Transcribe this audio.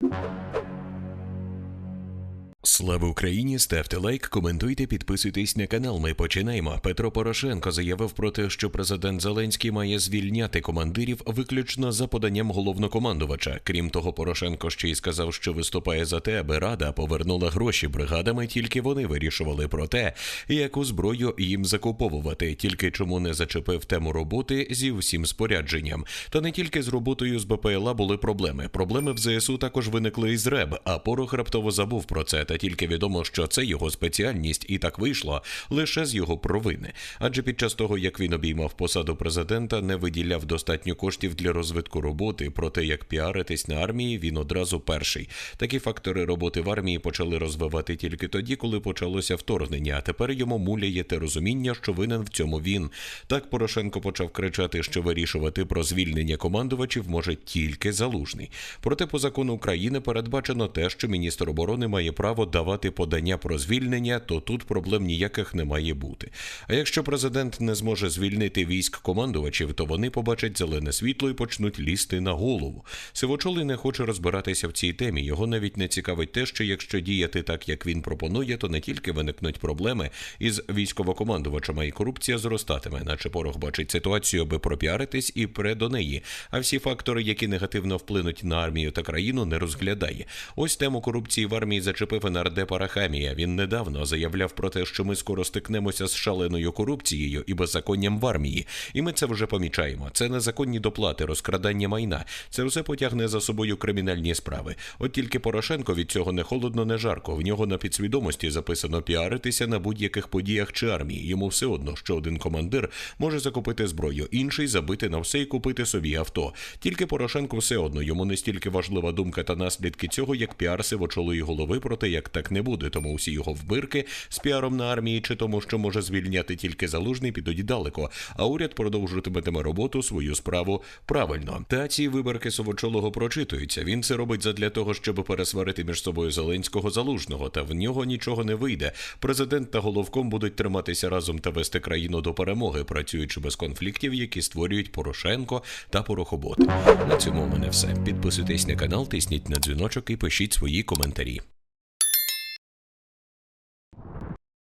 you Слава Україні! Ставте лайк, коментуйте, підписуйтесь на канал. Ми починаємо. Петро Порошенко заявив про те, що президент Зеленський має звільняти командирів виключно за поданням головнокомандувача. Крім того, Порошенко ще й сказав, що виступає за те, аби рада повернула гроші бригадами. Тільки вони вирішували про те, яку зброю їм закуповувати. Тільки чому не зачепив тему роботи зі всім спорядженням. Та не тільки з роботою з БПЛА були проблеми. Проблеми в ЗСУ також виникли із РЕБ. А Порох раптово забув про це. Та тільки відомо, що це його спеціальність, і так вийшло лише з його провини. Адже під час того, як він обіймав посаду президента, не виділяв достатньо коштів для розвитку роботи. Про те, як піаритись на армії, він одразу перший. Такі фактори роботи в армії почали розвивати тільки тоді, коли почалося вторгнення. А тепер йому муляє те розуміння, що винен в цьому він. Так Порошенко почав кричати, що вирішувати про звільнення командувачів може тільки залужний. Проте по закону України передбачено те, що міністр оборони має право давати подання про звільнення, то тут проблем ніяких не має бути. А якщо президент не зможе звільнити військ командувачів, то вони побачать зелене світло і почнуть лізти на голову. Сивочолий не хоче розбиратися в цій темі. Його навіть не цікавить те, що якщо діяти так, як він пропонує, то не тільки виникнуть проблеми із військовокомандувачами, і корупція зростатиме, наче порох бачить ситуацію, аби пропіаритись і пре до неї. А всі фактори, які негативно вплинуть на армію та країну, не розглядає. Ось тему корупції в армії зачепив нардеп Арахамія. Він недавно заявляв про те, що ми скоро стикнемося з шаленою корупцією і беззаконням в армії. І ми це вже помічаємо. Це незаконні доплати, розкрадання майна. Це все потягне за собою кримінальні справи. От тільки Порошенко від цього не холодно, не жарко. В нього на підсвідомості записано піаритися на будь-яких подіях чи армії. Йому все одно, що один командир може закупити зброю, інший забити на все і купити собі авто. Тільки Порошенко все одно йому не стільки важлива думка та наслідки цього, як піар сивочолої голови про те, як так не буде. Тому всі його вбирки з піаром на армії чи тому, що може звільняти тільки залужний, підуть далеко. А уряд продовжуватиме роботу свою справу правильно. Та ці виборки совочолого прочитуються. Він це робить задля того, щоб пересварити між собою Зеленського залужного. Та в нього нічого не вийде. Президент та головком будуть триматися разом та вести країну до перемоги, працюючи без конфліктів, які створюють Порошенко та Порохобот. На цьому у мене все. Підписуйтесь на канал, тисніть на дзвіночок і пишіть свої коментарі.